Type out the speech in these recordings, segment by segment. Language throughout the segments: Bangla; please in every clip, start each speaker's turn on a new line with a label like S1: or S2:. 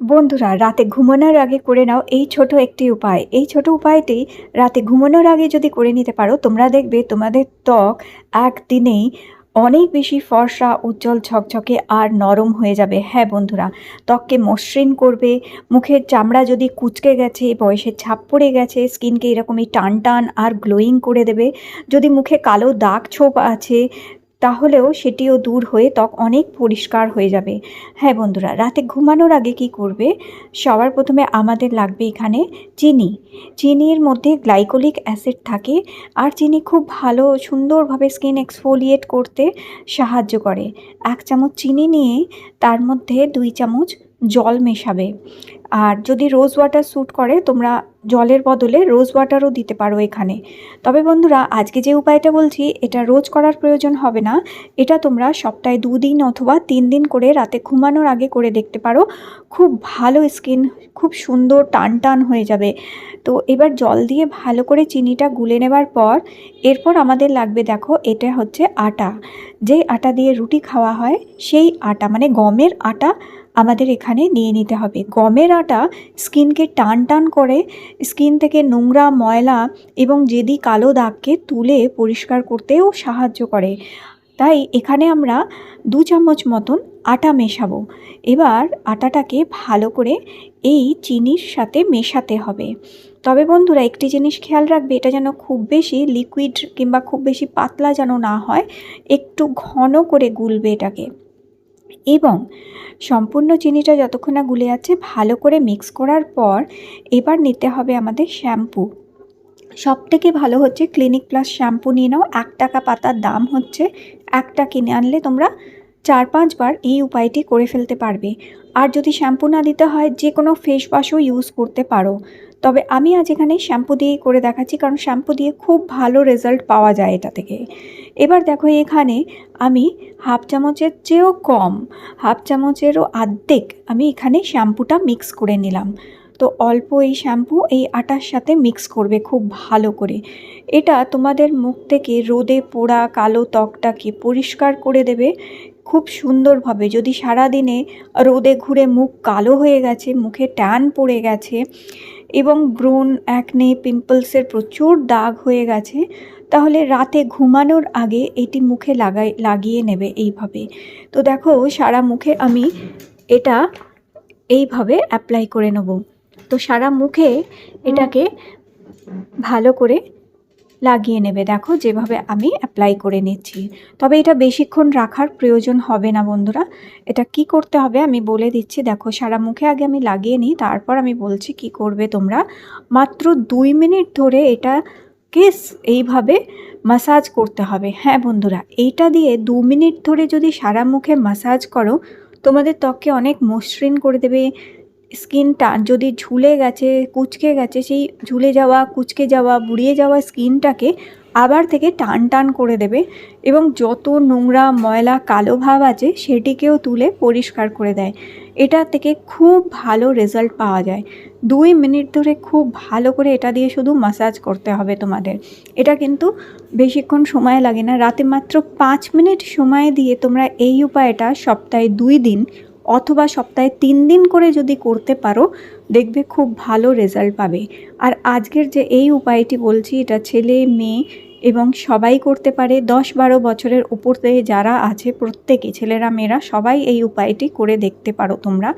S1: বন্ধুরা, রাতে ঘুমানোর আগে করে নাও এই ছোট একটি উপায়। এই ছোট উপায়টি রাতে ঘুমানোর আগে যদি করে নিতে পারো, তোমরা দেখবে তোমাদের ত্বক একদিনেই অনেক বেশি ফর্সা, উজ্জ্বল, ঝকঝকে আর নরম হয়ে যাবে। হ্যাঁ বন্ধুরা, ত্বককে মসৃণ করবে, মুখের চামড়া যদি কুচকে গেছে, বয়সের ছাপ পড়ে গেছে, স্কিনকে এরকমই টান টান আর গ্লোয়িং করে দেবে। যদি মুখে কালো দাগ ছোপ আছে তাহলেও সেটিও দূর হয়ে ত্বক অনেক পরিষ্কার হয়ে যাবে। হ্যাঁ বন্ধুরা, রাতে ঘুমানোর আগে কি করবে? সবার প্রথমে আমাদের লাগবে এখানে চিনি। চিনির মধ্যে গ্লাইকোলিক অ্যাসিড থাকে আর চিনি খুব ভালো, সুন্দরভাবে স্কিন এক্সফোলিয়েট করতে সাহায্য করে। এক চামচ চিনি নিয়ে তার মধ্যে দুই চামচ জল মেশাবে। আর যদি রোজ ওয়াটার স্যুট করে, তোমরা জলের বদলে রোজ ওয়াটারও দিতে পারো এখানে। তবে বন্ধুরা, আজকে যে উপায়টা বলছি, এটা রোজ করার প্রয়োজন হবে না। এটা তোমরা সপ্তাহে দুদিন অথবা তিন দিন করে রাতে ঘুমানোর আগে করে দেখতে পারো। খুব ভালো স্কিন খুব সুন্দর টান টান হয়ে যাবে। তো এবার জল দিয়ে ভালো করে চিনিটা গুলে নেবার পর, এরপর আমাদের লাগবে দেখো, এটা হচ্ছে আটা। যে আটা দিয়ে রুটি খাওয়া হয়, সেই আটা মানে গমের আটা আমাদের এখানে নিয়ে নিতে হবে। গমের আটা স্কিনকে টান টান করে, স্কিন থেকে নোংরা ময়লা এবং যেদি কালো দাগকে তুলে পরিষ্কার করতেও সাহায্য করে। তাই এখানে আমরা দু চামচ মতন আটা মেশাবো। এবার আটাটাকে ভালো করে এই চিনির সাথে মেশাতে হবে। তবে বন্ধুরা, একটি জিনিস খেয়াল রাখবে, এটা যেন খুব বেশি লিকুইড কিংবা খুব বেশি পাতলা যেন না হয়, একটু ঘন করে গুলবে এটাকে। এবং সম্পূর্ণ চিনিটা যতক্ষণ না গুলে যাচ্ছে, ভালো করে মিক্স করার পর এবার নিতে হবে আমাদের শ্যাম্পু সব থেকে ভালো হচ্ছে ক্লিনিক প্লাস শ্যাম্পু নিয়ে নাও। এক টাকা পাতার দাম হচ্ছে একটা কিনে আনলে তোমরা চার পাঁচবার এই উপায়টি করে ফেলতে পারবে। আর যদি শ্যাম্পু না দিতে হয় যে কোনো ফেস ওয়াশও ইউজ করতে পারো। তবে আমি আজ এখানে শ্যাম্পু দিয়েই করে দেখাচ্ছি, কারণ শ্যাম্পু দিয়ে খুব ভালো রেজাল্ট পাওয়া যায় এটা থেকে। এবার দেখো এখানে আমি হাফ চামচের চেয়েও কম, হাফ চামচেরও আর্ধেক আমি এখানে শ্যাম্পুটা মিক্স করে নিলাম। তো অল্প এই শ্যাম্পু এই আটার সাথে মিক্স করবে খুব ভালো করে। এটা তোমাদের মুখ থেকে রোদে পোড়া কালো ত্বকটাকে পরিষ্কার করে দেবে খুব সুন্দরভাবে। যদি সারা দিনে রোদে ঘুরে মুখ কালো হয়ে গেছে, মুখে ট্যান পড়ে গেছে এবং ব্রণ অ্যাকনে পিম্পলসের প্রচুর দাগ হয়ে গেছে, তাহলে রাতে ঘুমানোর আগে এটি মুখে লাগাই, লাগিয়ে নেবে এইভাবে। তো দেখো, সারা মুখে আমি এটা এইভাবে অ্যাপ্লাই করে নেব। তো সারা মুখে এটাকে ভালো করে লাগিয়ে নেবে। দেখো, যেভাবে আমি অ্যাপ্লাই করে নিচ্ছি। তবে এটা বেশিক্ষণ রাখার প্রয়োজন হবে না, বন্ধুরা। এটা কি করতে হবে আমি বলে দিচ্ছি। দেখো, সারা মুখে আগে আমি লাগিয়ে নিই, তারপর আমি বলছি কি করবে তোমরা। মাত্র দুই মিনিট ধরে এটা কেস এইভাবে মাসাজ করতে হবে। হ্যাঁ বন্ধুরা, এইটা দিয়ে দু মিনিট ধরে যদি সারা মুখে মাসাজ করো, তোমাদের ত্বককে অনেক মসৃণ করে দেবে স্কিনটা, যদি ঝুলে গেছে, কুচকে গেছে, সেই ঝুলে যাওয়া, কুচকে যাওয়া, বুড়িয়ে যাওয়া স্কিনটাকে আবার থেকে টান টান করে দেবে এবং যত নোংরা, ময়লা, কালো ভাব আছে, সেটিকেও তুলে পরিষ্কার করে দেয়। এটা থেকে খুব ভালো রেজাল্ট পাওয়া যায়। দুই মিনিট ধরে খুব ভালো করে এটা দিয়ে শুধু মাসাজ করতে হবে তোমাদের। এটা কিন্তু বেশিক্ষণ সময় লাগে না। রাতে মাত্র পাঁচ মিনিট সময় দিয়ে তোমরা এই উপায়টা সপ্তাহে দুই দিন অথবা সপ্তাহে তিন দিন করে যদি করতে পারো, দেখবে খুব ভালো রেজাল্ট পাবে। আর আজকের যে এই উপায়টি বলছি, এটা ছেলে, মেয়ে এবং সবাই করতে পারে। দশ বারো বছরের উপর থেকে যারা আছে প্রত্যেকে, ছেলেরা, মেয়েরা, সবাই এই উপায়টি করে দেখতে পারো তোমরা।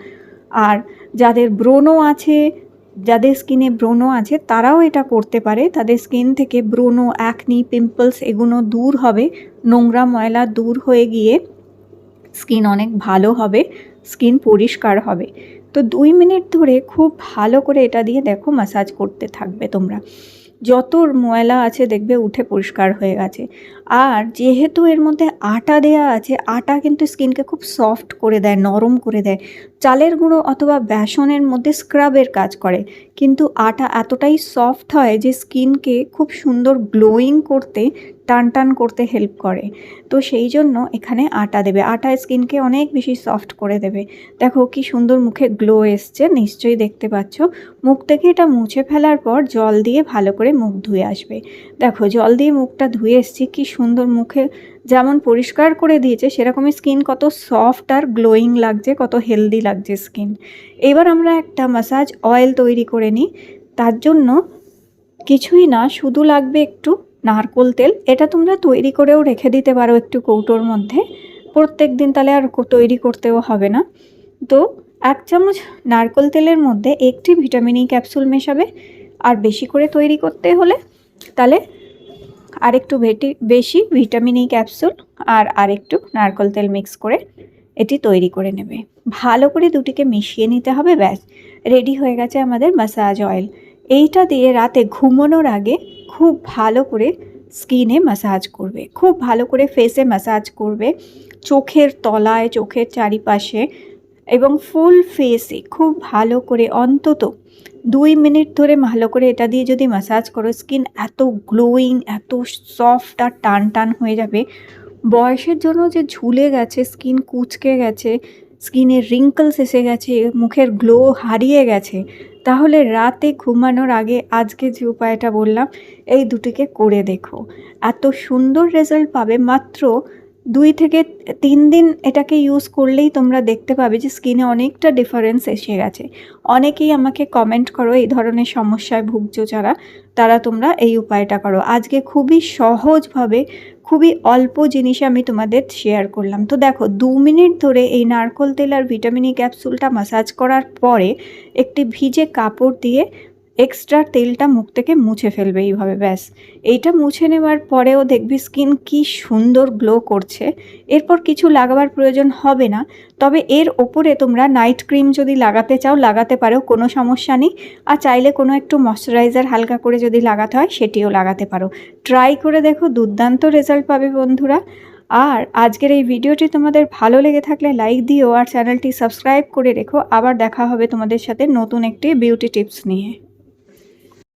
S1: আর যাদের ব্রণও আছে, যাদের স্কিনে ব্রণ আছে, তারাও এটা করতে পারে। তাদের স্কিন থেকে ব্রণ অ্যাকনি পিম্পলস এগুলো দূর হবে। নোংরা ময়লা দূর হয়ে গিয়ে স্কিন অনেক ভালো হবে, স্কিন পরিষ্কার হবে। তো দুই মিনিট ধরে খুব ভালো করে এটা দিয়ে দেখো মাসাজ করতে থাকবে তোমরা। যত ময়লা আছে দেখবে উঠে পরিষ্কার হয়ে গেছে। আর যেহেতু এর মধ্যে আটা দেয়া আছে, আটা কিন্তু স্কিনকে খুব সফট করে দেয়, নরম করে দেয়। চালের গুঁড়ো অথবা বেসনের মধ্যে স্ক্রাবের কাজ করে। কিন্তু আটা এতটাই সফট হয় যে স্কিনকে খুব সুন্দর গ্লোয়িং করতে টান টান করতে হেল্প করে। তো সেই জন্য এখানে আটা দেবে। আটা স্কিনকে অনেক বেশি সফট করে দেবে। দেখো কি সুন্দর মুখে গ্লো এসছে, নিশ্চয়ই দেখতে পাচ্ছ। মুখ থেকে এটা মুছে ফেলার পর জল দিয়ে ভালো করে মুখ ধুয়ে আসবে। দেখো জল দিয়ে মুখটা ধুয়ে এসছি, কি সুন্দর মুখে যেমন পরিষ্কার করে দিয়েছে, সেরকমই স্কিন কত সফট আর গ্লোয়িং লাগছে, কত হেলদি লাগছে স্কিন এবার আমরা একটা মাসাজ অয়েল তৈরি করে নিই। তার জন্য কিছুই না, শুধু লাগবে একটু নারকোল তেল, এটা তোমরা তৈরি করেও রেখে দিতে পারো একটু কৌটোর মধ্যে। প্রত্যেক দিন তাহলে আর তৈরি করতেও হবে না। তো এক চামচ নারকোল তেলের মধ্যে একটি ভিটামিন ই ক্যাপসুল মেশাবে। আর বেশি করে তৈরি করতে হলে তাহলে আরেকটু ভেটি বেশি ভিটামিন ই ক্যাপসুল আর আরেকটু নারকোল তেল মিক্স করে এটি তৈরি করে নেবে। ভালো করে দুটিকে মিশিয়ে নিতে হবে, ব্যাস। রেডি হয়ে গেছে আমাদের মাসাজ অয়েল। এইটা দিয়ে রাতে ঘুমানোর আগে খুব ভালো করে স্কিনে মাসাজ করবে, খুব ভালো করে ফেসে মাসাজ করবে, চোখের তলায়, চোখের চারিপাশে এবং ফুল ফেসে খুব ভালো করে অন্তত দুই মিনিট ধরে ভালো করে এটা দিয়ে যদি মাসাজ করো স্কিন এত গ্লোয়িং এত সফট আর টান টান হয়ে যাবে। বয়সের জন্য যে ঝুলে গেছে স্কিন কুচকে গেছে স্কিনের রিঙ্কলস এসে গেছে, মুখের গ্লো হারিয়ে গেছে। তাহলে রাতে ঘুমানোর আগে আজকে যে উপায়টা বললাম, এই দুটিকে করে দেখো। এত সুন্দর রেজাল্ট পাবে, মাত্র দুই থেকে তিন দিন এটাকে ইউজ করলেই তোমরা দেখতে পাবে যে স্কিনে অনেকটা ডিফারেন্স এসে গেছে। অনেকেই আমাকে কমেন্ট করো, এই ধরনের সমস্যায় ভুগছো যারা, তারা তোমরা এই উপায়টা করো। আজকে খুবই সহজভাবে খুবই অল্প জিনিসে আমি তোমাদের শেয়ার করলাম। তো দেখো, দু মিনিট ধরে এই নারকোল তেল আর ভিটামিন ই ক্যাপসুলটা মাসাজ করার পরে একটি ভিজে কাপড় দিয়ে এক্সট্রা তেলটা মুখ থেকে মুছে ফেলবে এইভাবে, ব্যাস। এইটা মুছে নেওয়ার পরেও দেখবি স্কিন কি সুন্দর গ্লো করছে। এরপর কিছু লাগাবার প্রয়োজন হবে না। তবে এর ওপরে তোমরা নাইট ক্রিম যদি লাগাতে চাও, লাগাতে পারো, কোনো সমস্যা নেই। আর চাইলে কোনো একটু ময়শ্চারাইজার হালকা করে যদি লাগাতে হয়, সেটিও লাগাতে পারো। ট্রাই করে দেখো, দুর্দান্ত রেজাল্ট পাবে বন্ধুরা। আর আজকের এই ভিডিওটি তোমাদের ভালো লেগে থাকলে লাইক দিও আর চ্যানেলটি সাবস্ক্রাইব করে রেখো। আবার দেখা হবে তোমাদের সাথে নতুন একটি বিউটি টিপস নিয়ে।